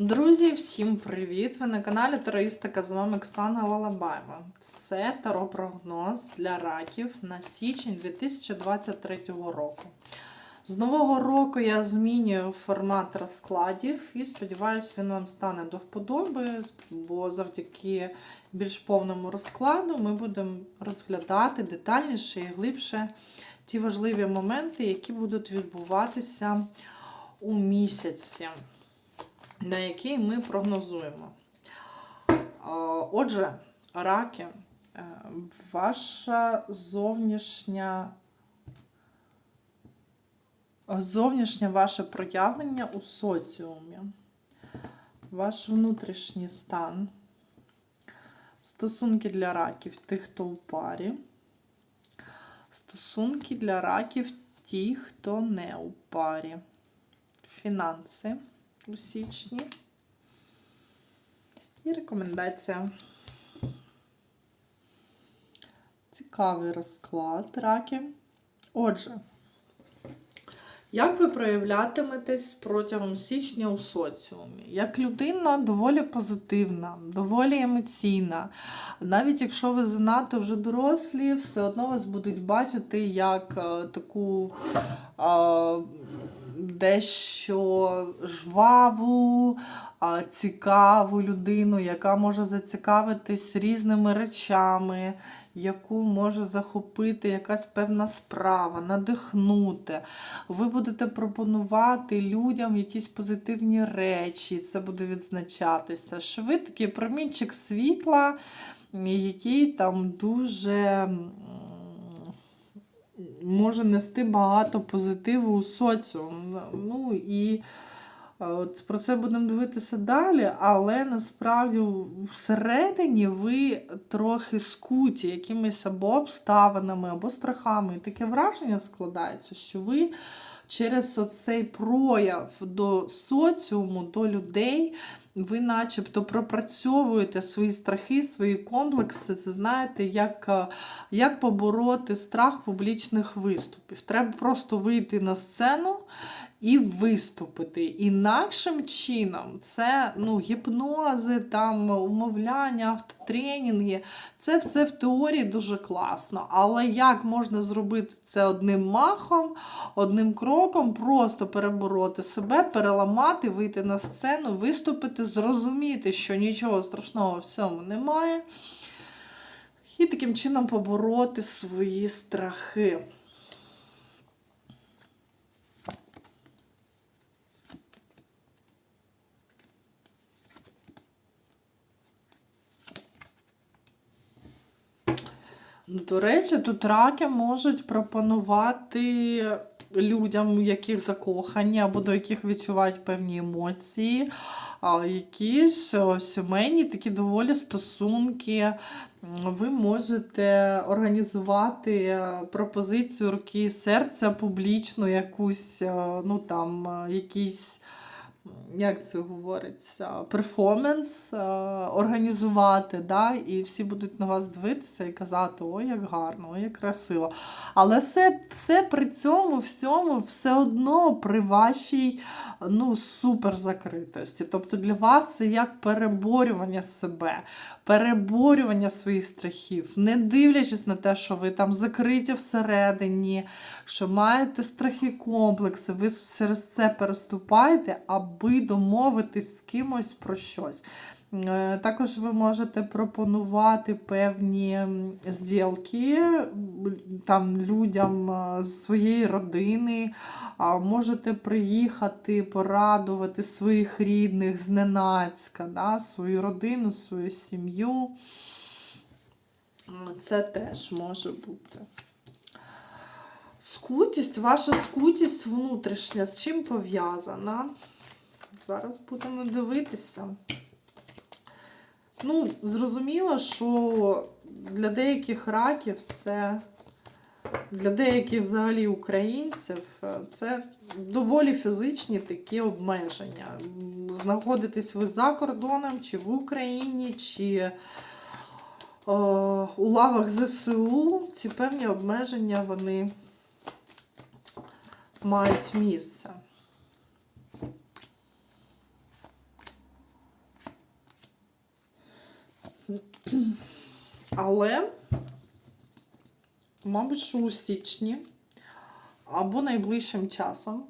Друзі, всім привіт! Ви на каналі Тароїстика з вами Оксана Лалабаєва. Це таро-прогноз для раків на січень 2023 року. З нового року я змінюю формат розкладів і сподіваюся, він вам стане до вподоби, бо завдяки більш повному розкладу ми будемо розглядати детальніше і глибше ті важливі моменти, які будуть відбуватися у місяці на який ми прогнозуємо. Отже, раки, е, ваша зовнішня, зовнішнє ваше проявлення у соціумі, ваш внутрішній стан, стосунки для раків, тих, хто у парі, стосунки для раків, ті, хто не у парі, фінанси у січні. І рекомендація. Цікавий розклад раки. Отже, як ви проявлятиметесь протягом січня у соціумі? Як людина доволі позитивна, доволі емоційна. Навіть якщо ви занадто вже дорослі, все одно вас будуть бачити як е, таку. Е, дещо жваву, цікаву людину, яка може зацікавитись різними речами, яку може захопити якась певна справа, надихнути. Ви будете пропонувати людям якісь позитивні речі, це буде відзначатися. Швидкий промінчик світла, який там дуже може нести багато позитиву у соціум. Ну і от про це будемо дивитися далі, але насправді всередині ви трохи скуті якимись або обставинами, або страхами. І таке враження складається, що ви. Через оцей прояв до соціуму, до людей, ви начебто пропрацьовуєте свої страхи, свої комплекси. Це знаєте, як е, як побороти страх публічних виступів. Треба просто вийти на сцену і виступити. Інакшим чином це ну, гіпнози, там, умовляння, автотренінги. Це все в теорії дуже класно. Але як можна зробити це одним махом, одним кроком, просто перебороти себе, переламати, вийти на сцену, виступити, зрозуміти, що нічого страшного в цьому немає. І таким чином побороти свої страхи. До речі, тут раки можуть пропонувати людям, у яких закохані, або до яких відчувають певні емоції, якісь сімейні такі доволі стосунки. Ви можете організувати пропозицію руки серця публічно, якусь, ну там, якісь як це говориться, перформанс е, організувати, да, і всі будуть на вас дивитися і казати, ой, як гарно, ой, як красиво. Але все все при цьому всьому все одно при вашій ну, суперзакритості. Тобто для вас це як переборювання себе, переборювання своїх страхів, не дивлячись на те, що ви там закриті всередині, що маєте страхи комплекси, ви через це переступаєте, аби домовитись з кимось про щось. Е, також ви можете пропонувати певні зділки там, людям е, з своєї родини, можете приїхати, порадувати своїх рідних зненацька, да, свою родину, свою сім'ю. Це теж може бути. Скутість, ваша скутість внутрішня, з чим пов'язана? Зараз будемо дивитися. Ну, зрозуміло, що для деяких раків це, для деяких взагалі українців, це доволі фізичні такі обмеження. Знаходитесь ви за кордоном, чи в Україні, чи е, у лавах ЗСУ ці певні обмеження вони мають місце. Але, мабуть, що у січні або найближчим часом,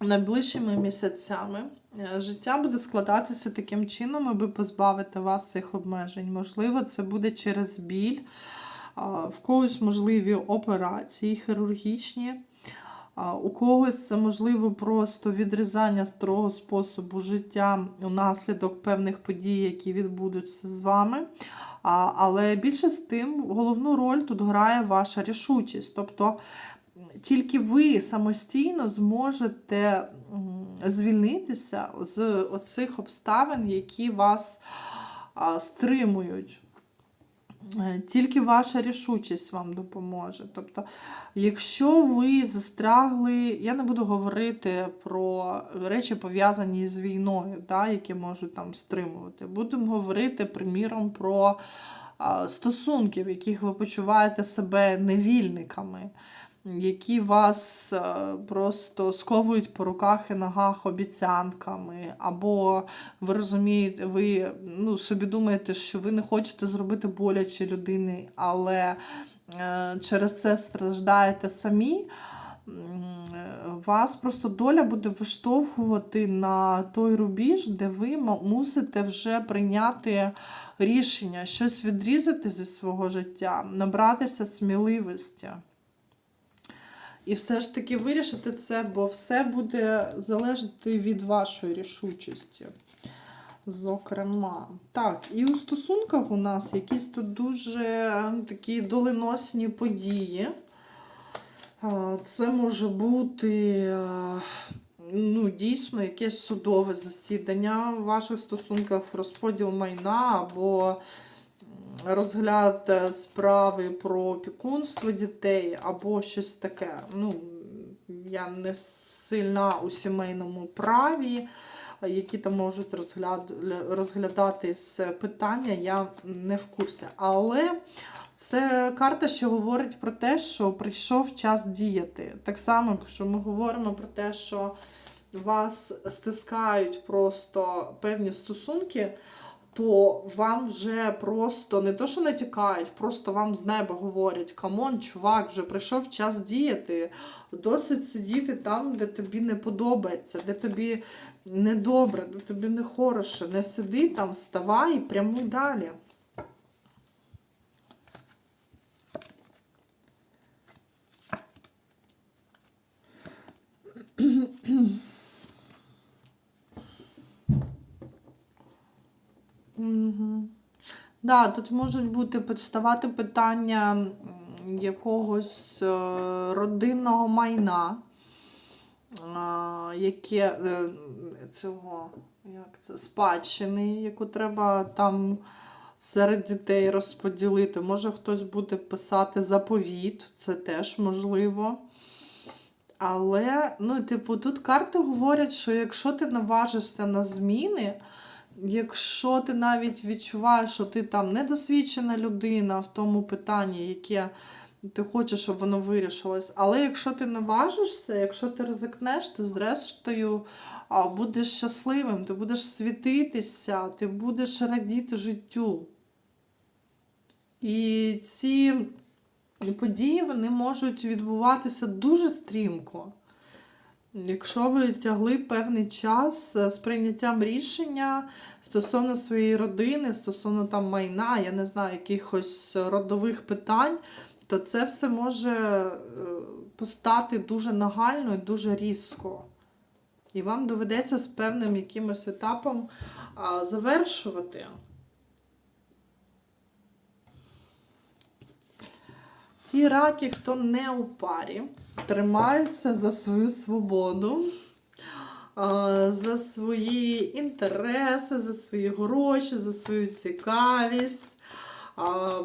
найближчими місяцями е, життя буде складатися таким чином, аби позбавити вас цих обмежень. Можливо, це буде через біль, в когось можливі операції хірургічні. У когось це можливо просто відрізання старого способу життя унаслідок певних подій, які відбудуться з вами. Але більше з тим, головну роль тут грає ваша рішучість. Тобто тільки ви самостійно зможете звільнитися з оцих обставин, які вас стримують. Е, Тільки ваша рішучість вам допоможе. Тобто, якщо ви застрягли, я не буду говорити про речі, пов'язані з війною, да, які можуть там стримувати. Будемо говорити, приміром, про стосунки, в яких ви почуваєте себе невільниками, які вас е, просто сковують по руках і ногах обіцянками, або ви розумієте, ви ну, собі думаєте, що ви не хочете зробити боляче людини, але е, через це страждаєте самі. Вас просто доля буде виштовхувати на той рубіж, де ви мусите вже прийняти рішення, щось відрізати зі свого життя, набратися сміливості. І все ж таки вирішити це, бо все буде залежати від вашої рішучості. Зокрема, так, і у стосунках у нас якісь тут дуже такі доленосні події. Це може бути ну, дійсно якесь судове засідання в ваших стосунках, розподіл майна або розгляд справи про опікунство дітей, або щось таке. Ну, я не сильна у сімейному праві, які там можуть розгляд... розглядатись питання, я не в курсі. Але це карта, що говорить про те, що прийшов час діяти. Так само, що ми говоримо про те, що вас стискають просто певні стосунки, то вам вже просто не то, що натякають, просто вам з неба говорять: камон, чувак, вже прийшов час діяти. Досить сидіти там, де тобі не подобається, де тобі недобре, де тобі не хороше. Не сиди там, вставай і прямуй далі. Угу. Да, тут можуть бути підставати питання якогось е, родинного майна, е, яке е, цього, як це, спадщини, яку треба там серед дітей розподілити. Може хтось буде писати заповіт, це теж можливо. Але, ну, типу, тут карти говорять, що якщо ти наважишся на зміни, якщо ти навіть відчуваєш, що ти там недосвідчена людина в тому питанні, яке ти хочеш, щоб воно вирішилось, але якщо ти наважишся, якщо ти ризикнеш, ти зрештою будеш щасливим, ти будеш світитися, ти будеш радіти життю. І ці події вони можуть відбуватися дуже стрімко. Якщо ви тягли певний час е, з прийняттям рішення стосовно своєї родини, стосовно там майна, я не знаю, якихось родових питань, то це все може е, постати дуже нагально і дуже різко. І вам доведеться з певним якимось етапом завершувати. Ті раки, хто не у парі, тримаються за свою свободу, за свої інтереси, за свої гроші, за свою цікавість.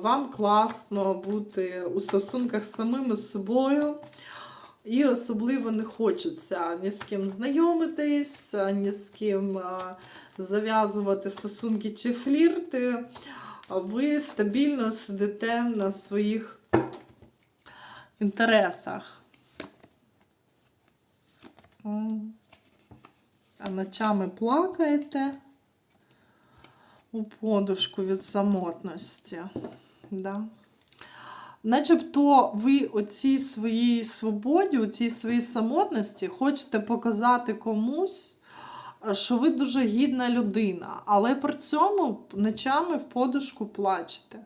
Вам класно бути у стосунках з самими собою. І особливо не хочеться ні з ким знайомитись, ні з ким зав'язувати стосунки чи флірти. Ви стабільно сидите на своїх інтересах. А ночами плакаєте. у подушку від самотності. Да? Начебто ви у цій своїй свободі, у цій своїй самотності хочете показати комусь, що ви дуже гідна людина, але при цьому ночами в подушку плачете.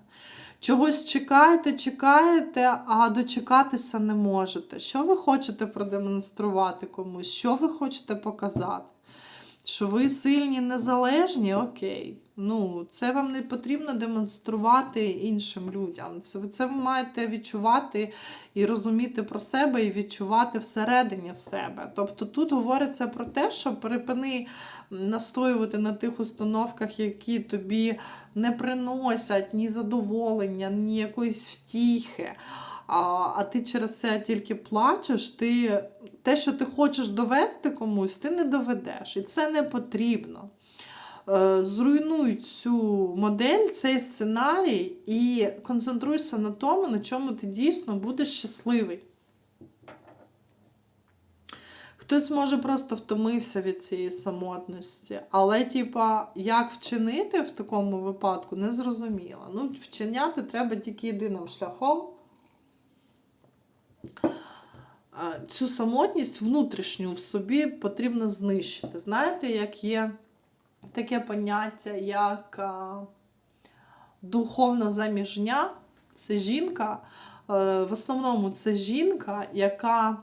Чогось чекаєте, чекаєте, а дочекатися не можете. Що ви хочете продемонструвати комусь? Що ви хочете показати? Що ви сильні, незалежні? Окей. Ну, це вам не потрібно демонструвати іншим людям. Це, це ви маєте відчувати і розуміти про себе, і відчувати всередині себе. Тобто тут говориться про те, що припини настоювати на тих установках, які тобі не приносять ні задоволення, ні якоїсь втіхи. А, а ти через це тільки плачеш, ти те, що ти хочеш довести комусь, ти не доведеш. І це не потрібно. Е, Зруйнуй цю модель, цей сценарій, і концентруйся на тому, на чому ти дійсно будеш щасливий. Хтось може просто втомився від цієї самотності, але, типа, як вчинити в такому випадку, не зрозуміло. Ну, вчиняти треба тільки єдиним шляхом. А, Цю самотність внутрішню в собі потрібно знищити. Знаєте, як є таке поняття, як духовна заміжня, це жінка. е, В основному це жінка, яка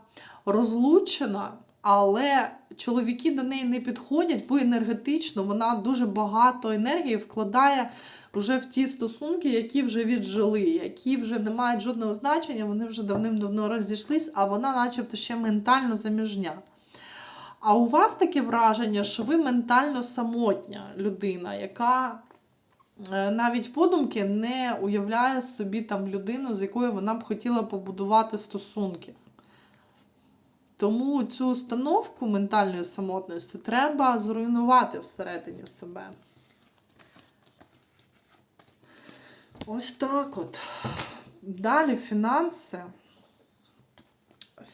розлучена, але чоловіки до неї не підходять, бо енергетично вона дуже багато енергії вкладає вже в ті стосунки, які вже віджили, які вже не мають жодного значення, вони вже давним-давно розійшлись, а вона, начебто, ще ментально заміжня. А у вас таке враження, що ви ментально самотня людина, яка е, навіть подумки не уявляє собі там людину, з якою вона б хотіла побудувати стосунки. Тому цю установку ментальної самотності треба зруйнувати всередині себе. Ось так от. Далі фінанси.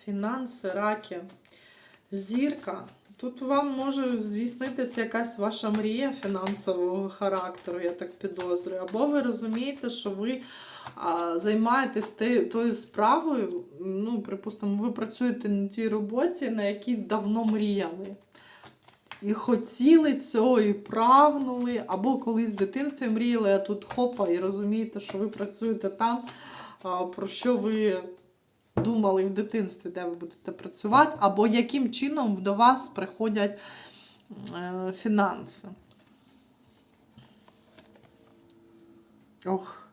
Фінанси, раки, зірка. Тут вам може здійснитися якась ваша мрія фінансового характеру, я так підозрюю. Або ви розумієте, що ви займаєтесь тою справою, ну, припустимо, ви працюєте на тій роботі, на якій давно мріяли. І хотіли цього, і прагнули, або колись в дитинстві мріяли, а тут хопа, і розумієте, що ви працюєте там, про що ви думали в дитинстві, де ви будете працювати, або яким чином до вас приходять е, фінанси. Ох.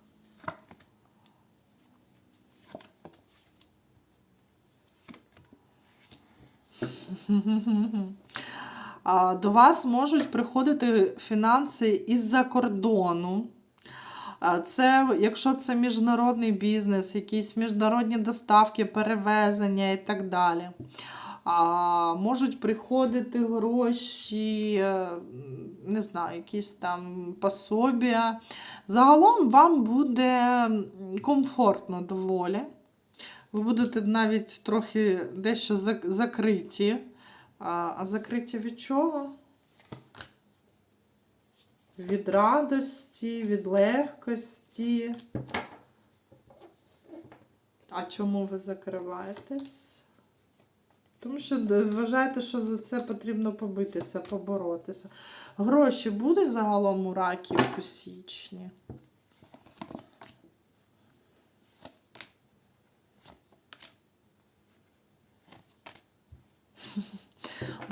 До вас можуть приходити фінанси із-за кордону. Це, якщо це міжнародний бізнес, якісь міжнародні доставки, перевезення і так далі. А, Можуть приходити гроші, е, не знаю, якісь там пособія. Загалом вам буде комфортно доволі. Ви будете навіть трохи дещо закриті. А, закриті від чого? Від радості, від легкості. А чому ви закриваєтесь? Тому що вважаєте, що за це потрібно побитися, поборотися. Гроші будуть загалом у раків у січні.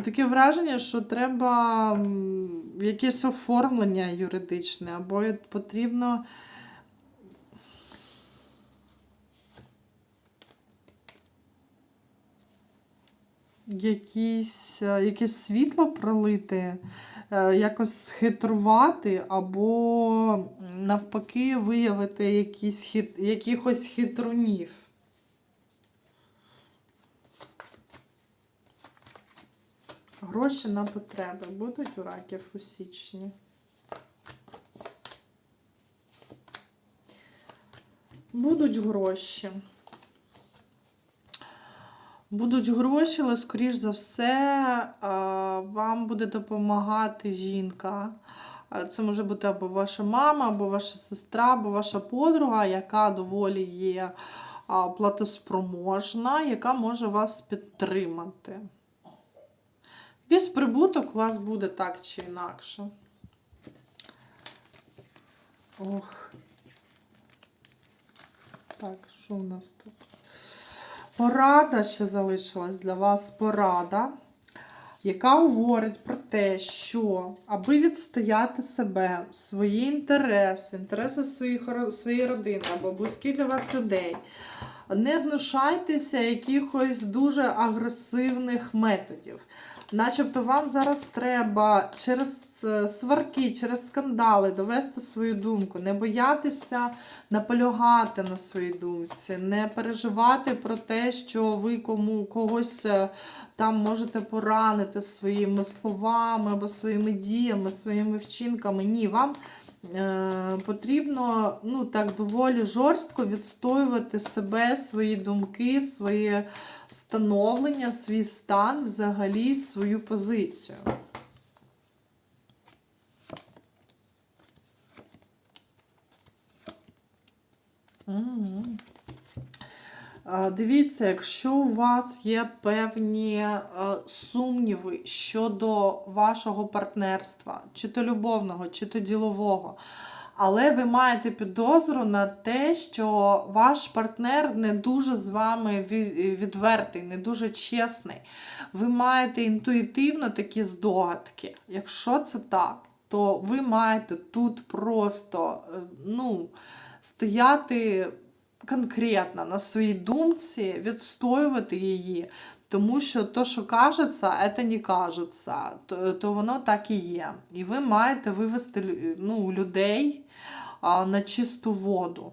Таке враження, що треба якесь оформлення юридичне, або потрібно. Якісь, е, якесь світло пролити, е, якось схитрувати, або навпаки виявити якісь якихось хитрунів. Гроші на потреби будуть у раків у січні. Будуть гроші. Будуть гроші, але, скоріш за все, вам буде допомагати жінка. Це може бути або ваша мама, або ваша сестра, або ваша подруга, яка доволі є платоспроможна, яка може вас підтримати. Якийсь прибуток у вас буде так чи інакше. Ох. Так, що у нас тут? Порада ще залишилась для вас порада, яка говорить про те, що аби відстояти себе, свої інтереси, інтереси своїх, своєї родини або близьких для вас людей, не гнушайтеся якихось дуже агресивних методів. Начебто вам зараз треба через е, сварки, через скандали довести свою думку, не боятися наполягати на своїй думці, не переживати про те, що ви кому когось е, там можете поранити своїми словами або своїми діями, своїми вчинками. Ні, вам потрібно ну, так доволі жорстко відстоювати себе, свої думки, своє становлення, свій стан, взагалі свою позицію. Мгм. Дивіться, якщо у вас є певні е, сумніви щодо вашого партнерства, чи то любовного, чи то ділового, але ви маєте підозру на те, що ваш партнер не дуже з вами відвертий, не дуже чесний. Ви маєте інтуїтивно такі здогадки. Якщо це так, то ви маєте тут просто е, ну, стояти конкретно на своїй думці, відстоювати її, тому що то, що кажеться, це не кажеться, то, то воно так і є. І ви маєте вивести ну, людей на чисту воду.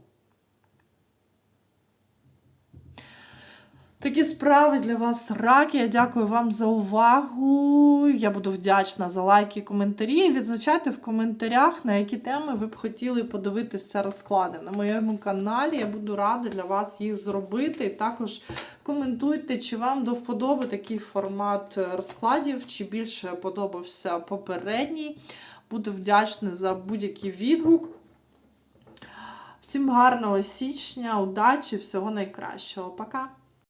Такі справи для вас раки. Я дякую вам за увагу. Я буду вдячна за лайки і коментарі. Відзначайте в коментарях, на які теми ви б хотіли подивитися розклади на моєму каналі. Я буду рада для вас їх зробити. І також коментуйте, чи вам до вподоби такий формат розкладів, чи більше подобався попередній. Буду вдячна за будь-який відгук. Всім гарного січня, удачі, всього найкращого. Пока!